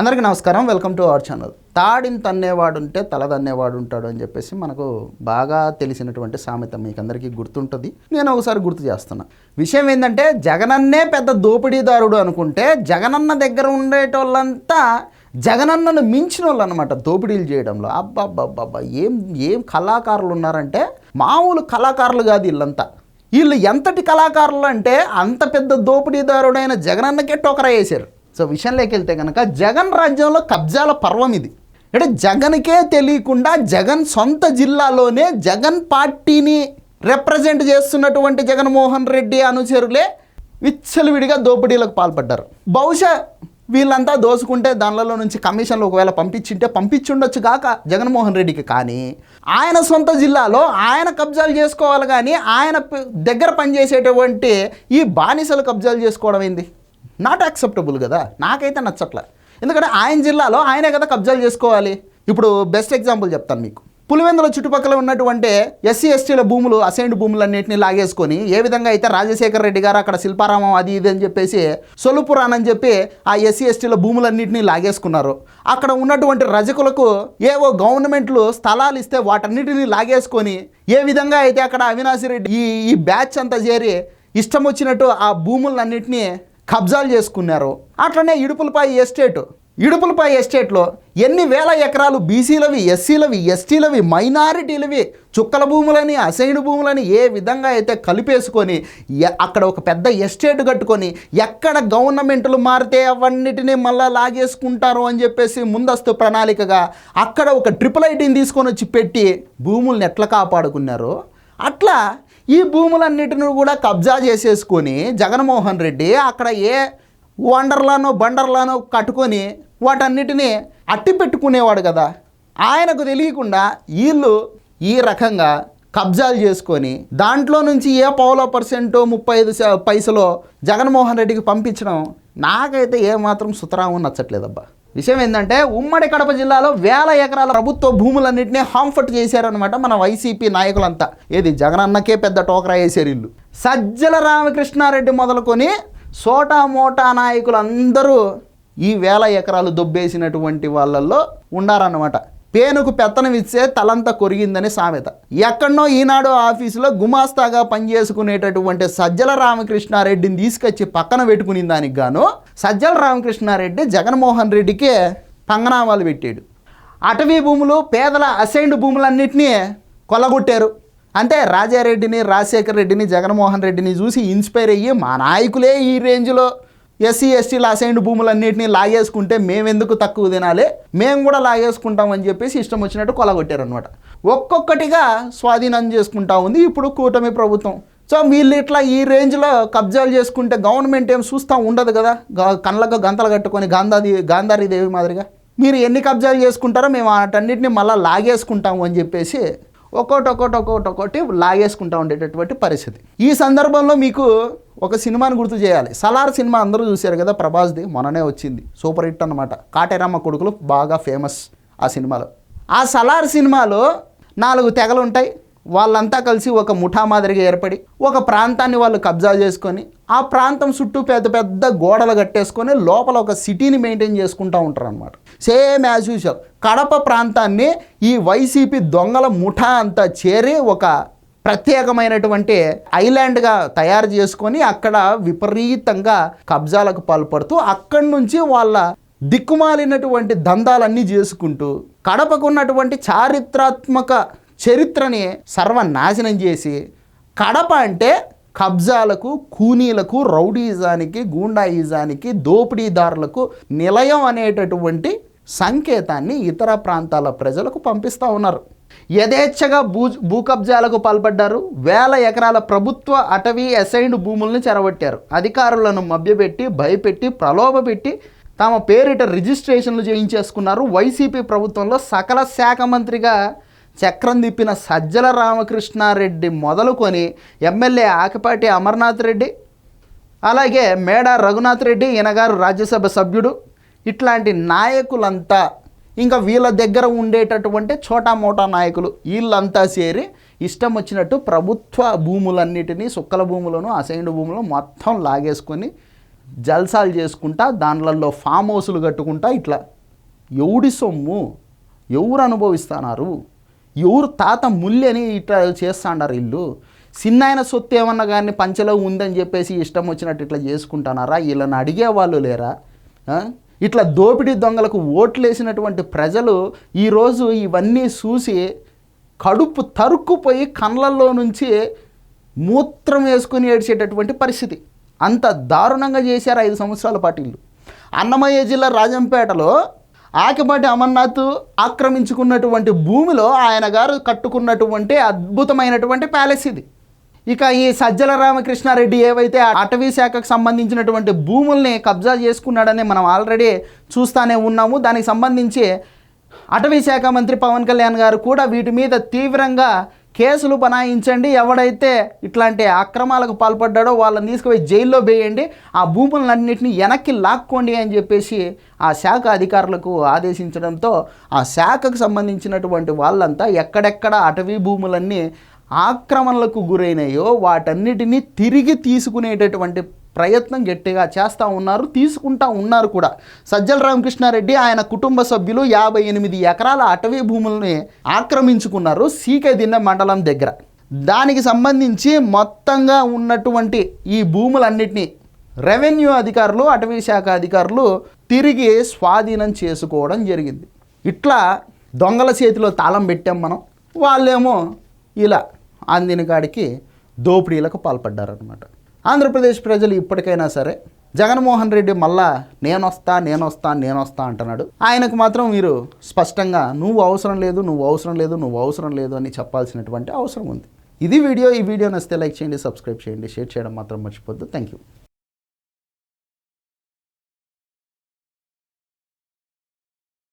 అందరికీ నమస్కారం. Welcome to our channel. తాడిని తన్నేవాడు ఉంటే తలదన్నేవాడు ఉంటాడు అని చెప్పేసి మనకు బాగా తెలిసినటువంటి సామెత మీకు అందరికీ గుర్తుంటుంది. నేను ఒకసారి గుర్తు చేస్తున్నా. విషయం ఏంటంటే జగనన్నే పెద్ద దోపిడీదారుడు అనుకుంటే జగనన్న దగ్గర ఉండేటోళ్ళంతా జగనన్నను మించిన వాళ్ళు అనమాట దోపిడీలు చేయడంలో. అబ్బాబ్బాబ్బా ఏం ఏం కళాకారులు ఉన్నారంటే మామూలు కళాకారులు కాదు వీళ్ళంతా వీళ్ళు ఎంతటి కళాకారులు అంటే అంత పెద్ద దోపిడీదారుడైన జగనన్నకే టోకరా వేశారు. సో విషయంలోకి వెళ్తే కనుక జగన్ రాజ్యంలో కబ్జాల పర్వం ఇది. అంటే జగన్కే తెలియకుండా జగన్ సొంత జిల్లాలోనే జగన్ పార్టీని రిప్రజెంట్ చేస్తున్నటువంటి జగన్మోహన్ రెడ్డి అనుచరులే విచ్చలవిడిగా దోపిడీలకు పాల్పడ్డారు. బహుశా వీళ్ళంతా దోసుకుంటే దానిలో నుంచి కమిషన్లు ఒకవేళ పంపించింటే పంపించుండొచ్చు కాక జగన్మోహన్ రెడ్డికి. కానీ ఆయన సొంత జిల్లాలో ఆయన కబ్జాలు చేసుకోవాలి కానీ ఆయన దగ్గర పనిచేసేటువంటి ఈ బానిసలు కబ్జాలు చేసుకోవడం ఏంది? నాట్ యాక్సెప్టబుల్ కదా. నాకైతే నచ్చట్లే. ఎందుకంటే ఆయన జిల్లాలో ఆయనే కదా కబ్జాలు చేసుకోవాలి. ఇప్పుడు బెస్ట్ ఎగ్జాంపుల్ చెప్తాను మీకు. పులివెందుల చుట్టుపక్కల ఉన్నటువంటి ఎస్సీ ఎస్టీల భూములు అసైన్డ్ భూములన్నింటినీ లాగేసుకొని ఏ విధంగా అయితే రాజశేఖర రెడ్డి గారు అక్కడ శిల్పారామం అది ఇది అని చెప్పేసి సొలుపురాన్ అని చెప్పి ఆ ఎస్సీ ఎస్టీల భూములన్నింటినీ లాగేసుకున్నారు. అక్కడ ఉన్నటువంటి రజకులకు ఏవో గవర్నమెంట్లు స్థలాలు ఇస్తే వాటన్నిటిని లాగేసుకొని ఏ విధంగా అయితే అక్కడ అవినాశి రెడ్డి ఈ ఈ బ్యాచ్ అంతా చేరి ఇష్టం వచ్చినట్టు ఆ భూములన్నింటినీ కబ్జాలు చేసుకున్నారు. అట్లనే ఇడుపులపై ఎస్టేట్. ఇడుపులపై ఎస్టేట్లో ఎన్ని వేల ఎకరాలు బీసీలవి ఎస్సీలవి ఎస్టీలవి మైనారిటీలవి చుక్కల భూములని అసైన్ భూములని ఏ విధంగా అయితే కలిపేసుకొని ఎ- అక్కడ ఒక పెద్ద ఎస్టేట్ కట్టుకొని ఎక్కడ గవర్నమెంట్లు మారితే అవన్నిటిని మళ్ళా లాగేసుకుంటారు అని చెప్పేసి ముందస్తు ప్రణాళికగా అక్కడ ఒక ట్రిపుల్ ఐటీని తీసుకొని వచ్చి పెట్టి భూముల్ని ఎట్లా కాపాడుకున్నారు? అట్లా ఈ భూములన్నిటిని కూడా కబ్జా చేసేసుకొని జగన్మోహన్ రెడ్డి అక్కడ ఏ వండర్లానో బండర్లానో కట్టుకొని వాటన్నిటిని అట్టి పెట్టుకునేవాడు కదా. ఆయనకు తెలియకుండా వీళ్ళు ఈ రకంగా కబ్జాలు చేసుకొని దాంట్లో నుంచి ఏ పౌలో పర్సెంటో ముప్పై ఐదు పైసలో జగన్మోహన్ రెడ్డికి పంపించడం నాకైతే ఏమాత్రం సుతరాము నచ్చట్లేదబ్బా. విషయం ఏంటంటే ఉమ్మడి కడప జిల్లాలో వేల ఎకరాల ప్రభుత్వ భూములన్నింటినీ హాంఫర్ట్ చేశారనమాట మన వైసీపీ నాయకులంతా. ఏది జగనన్నకే పెద్ద టోకరా వేసారు ఇల్లు సజ్జల రామకృష్ణారెడ్డి మొదలుకొని సోటా మోటా నాయకులందరూ ఈ వేల ఎకరాలు దొబ్బేసినటువంటి వాళ్ళల్లో ఉండారన్నమాట. పేనుకు పెత్తనం ఇచ్చే తలంతా కొరిగిందని సామెత. ఎక్కడనో ఈనాడు ఆఫీసులో గుమాస్తాగా పనిచేసుకునేటటువంటి సజ్జల రామకృష్ణారెడ్డిని తీసుకొచ్చి పక్కన పెట్టుకుని దానికి గాను సజ్జల రామకృష్ణారెడ్డి జగన్మోహన్ రెడ్డికి పంగనామాలు పెట్టాడు. అటవీ భూములు పేదల అసైన్డ్ భూములన్నింటినీ కొల్లగొట్టారు. అంటే రాజారెడ్డిని రాజశేఖర్ రెడ్డిని జగన్మోహన్ రెడ్డిని చూసి ఇన్స్పైర్ అయ్యి మా నాయకులే ఈ రేంజ్లో ఎస్సీ ఎస్టీలు అసైన్డ్ భూములన్నింటినీ లాగేసుకుంటే మేమెందుకు తక్కువ తినాలి? మేము కూడా లాగేసుకుంటామని చెప్పేసి ఇష్టం వచ్చినట్టు కొలగొట్టారనమాట ఒక్కొక్కటిగా స్వాధీనం చేసుకుంటా ఉంది ఇప్పుడు కూటమి ప్రభుత్వం. సో వీళ్ళు ఇట్లా ఈ రేంజ్లో కబ్జాలు చేసుకుంటే గవర్నమెంట్ ఏం చూస్తూ ఉండదు కదా? కళ్ళకు గంతలు కట్టుకొని గాంధాది గాంధారీ దేవి మాదిరిగా. మీరు ఎన్ని కబ్జాలు చేసుకుంటారో మేము వాటన్నిటిని మళ్ళీ లాగేసుకుంటాము అని చెప్పేసి ఒక్కొక్కటి ఒక్కొక్కటి ఒక్కొక్కటి ఒక్కొక్కటి లాగేసుకుంటా ఉండేటటువంటి పరిస్థితి. ఈ సందర్భంలో మీకు ఒక సినిమాని గుర్తు చేయాలి. సలార్ సినిమా అందరూ చూశారు కదా ప్రభాస్ది మొన్ననే వచ్చింది. సూపర్ హిట్ అనమాట కాటేరమ్మ కొడుకులు బాగా ఫేమస్ ఆ సినిమాలో. ఆ సలార్ సినిమాలో నాలుగు తెగలు ఉంటాయి. వాళ్ళంతా కలిసి ఒక ముఠా మాదిరిగా ఏర్పడి ఒక ప్రాంతాన్ని వాళ్ళు కబ్జా చేసుకొని ఆ ప్రాంతం చుట్టూ పెద్ద పెద్ద గోడలు కట్టేసుకొని లోపల ఒక సిటీని మెయింటైన్ చేసుకుంటూ ఉంటారు అనమాట సేమ్ యాజ్ యూజువల్. కడప ప్రాంతాన్ని ఈ వైసీపీ దొంగల ముఠా అంతా చేరి ఒక ప్రత్యేకమైనటువంటి ఐలాండ్గా తయారు చేసుకొని అక్కడ విపరీతంగా కబ్జాలకు పాల్పడుతూ అక్కడి నుంచి వాళ్ళ దిక్కుమాలినటువంటి దందాలన్నీ చేసుకుంటూ కడపకున్నటువంటి చారిత్రాత్మక చరిత్రని సర్వనాశనం చేసి కడప అంటే కబ్జాలకు కూనీలకు రౌడీజానికి గూండాయిజానికి దోపిడీదారులకు నిలయం అనేటటువంటి సంకేతాన్ని ఇతర ప్రాంతాల ప్రజలకు పంపిస్తూ ఉన్నారు. యథేచ్ఛగా భూ భూ కబ్జాలకు పాల్పడ్డారు. వేల ఎకరాల ప్రభుత్వ అటవీ అసైన్డ్ భూములను చెరబట్టారు అధికారులను మభ్యపెట్టి భయపెట్టి ప్రలోభపెట్టి తమ పేరిట రిజిస్ట్రేషన్లు చేయించేసుకున్నారు. వైసీపీ ప్రభుత్వంలో సకల శాఖ మంత్రిగా చక్రం తిప్పిన సజ్జల రామకృష్ణారెడ్డి మొదలుకొని ఎమ్మెల్యే ఆకపాటి అమర్నాథ్ రెడ్డి అలాగే మేడ రఘునాథ్ రెడ్డి ఈయనగారు రాజ్యసభ సభ్యుడు. ఇట్లాంటి నాయకులంతా ఇంకా వీళ్ళ దగ్గర ఉండేటటువంటి చోటా మోటా నాయకులు వీళ్ళంతా చేరి ఇష్టం వచ్చినట్టు ప్రభుత్వ భూములన్నిటినీ సుక్కల భూములను అసైన్డ్ భూములను మొత్తం లాగేసుకొని జల్సాలు చేసుకుంటా దానిలలో ఫామ్ హౌసులు కట్టుకుంటా ఇట్లా. ఎవడి సొమ్ము? ఎవరు అనుభవిస్తున్నారు? ఎవరు తాత ముల్యని ఇట్లా చేస్తాండారు ఇల్లు సిన్నాయన సొత్తు ఏమన్నా కానీ పంచలో ఉందని చెప్పేసి ఇష్టం వచ్చినట్టు ఇట్లా చేసుకుంటున్నారా? వీళ్ళని అడిగే వాళ్ళు లేరా? ఇట్లా దోపిడీ దొంగలకు ఓట్లు వేసినటువంటి ప్రజలు ఈరోజు ఇవన్నీ చూసి కడుపు తరుక్కుపోయి కళ్ళల్లో నుంచి మూత్రం వేసుకుని ఏడ్చేటటువంటి పరిస్థితి. అంత దారుణంగా చేశారు ఐదు సంవత్సరాల పాటు ఇల్లు. అన్నమయ్య జిల్లా రాజంపేటలో ఆకిపాటి అమర్నాథ్ ఆక్రమించుకున్నటువంటి భూమిలో ఆయన గారు కట్టుకున్నటువంటి అద్భుతమైనటువంటి ప్యాలెస్ ఇది. ఇక ఈ సజ్జల రామకృష్ణారెడ్డి ఏవైతే అటవీ శాఖకు సంబంధించినటువంటి భూముల్ని కబ్జా చేసుకున్నాడని మనం ఆల్రెడీ చూస్తానే ఉన్నాము. దానికి సంబంధించి అటవీ శాఖ మంత్రి పవన్ కళ్యాణ్ గారు కూడా వీటి మీద తీవ్రంగా కేసులు బనాయించండి. ఎవడైతే ఇట్లాంటి అక్రమాలకు పాల్పడ్డాడో వాళ్ళని తీసుకుపోయి జైల్లో వేయండి. ఆ భూములన్నింటినీ వెనక్కి లాక్కోండి అని చెప్పేసి ఆ శాఖ అధికారులకు ఆదేశించడంతో ఆ శాఖకు సంబంధించినటువంటి వాళ్ళంతా ఎక్కడెక్కడ అటవీ భూములన్నీ ఆక్రమణలకు గురైనాయో వాటన్నిటినీ తిరిగి తీసుకునేటటువంటి ప్రయత్నం గట్టిగా చేస్తూ ఉన్నారు తీసుకుంటా ఉన్నారు కూడా. సజ్జల రామకృష్ణారెడ్డి ఆయన కుటుంబ సభ్యులు యాభై ఎనిమిది ఎకరాల అటవీ భూములని ఆక్రమించుకున్నారు సీకేదిన్నె మండలం దగ్గర. దానికి సంబంధించి మొత్తంగా ఉన్నటువంటి ఈ భూములన్నిటినీ రెవెన్యూ అధికారులు అటవీ శాఖ అధికారులు తిరిగి స్వాధీనం చేసుకోవడం జరిగింది. ఇట్లా దొంగల చేతిలో తాళం పెట్టాం మనం. వాళ్ళేమో ఇలా అందిన కాడికి దోపిడీలకు పాల్పడ్డారనమాట ఆంధ్రప్రదేశ్ ప్రజలు ఇప్పటికైనా సరే జగన్మోహన్ రెడ్డి మళ్ళా నేనొస్తా నేనొస్తా నేనొస్తా అంటున్నాడు. ఆయనకు మాత్రం మీరు స్పష్టంగా నువ్వు అవసరం లేదు నువ్వు అవసరం లేదు నువ్వు అవసరం లేదు అని చెప్పాల్సినటువంటి అవసరం ఉంది. ఇది వీడియో ఈ వీడియో నచ్చితే లైక్ చేయండి సబ్స్క్రైబ్ చేయండి షేర్ చేయడం మాత్రం మర్చిపోద్దు థ్యాంక్ యూ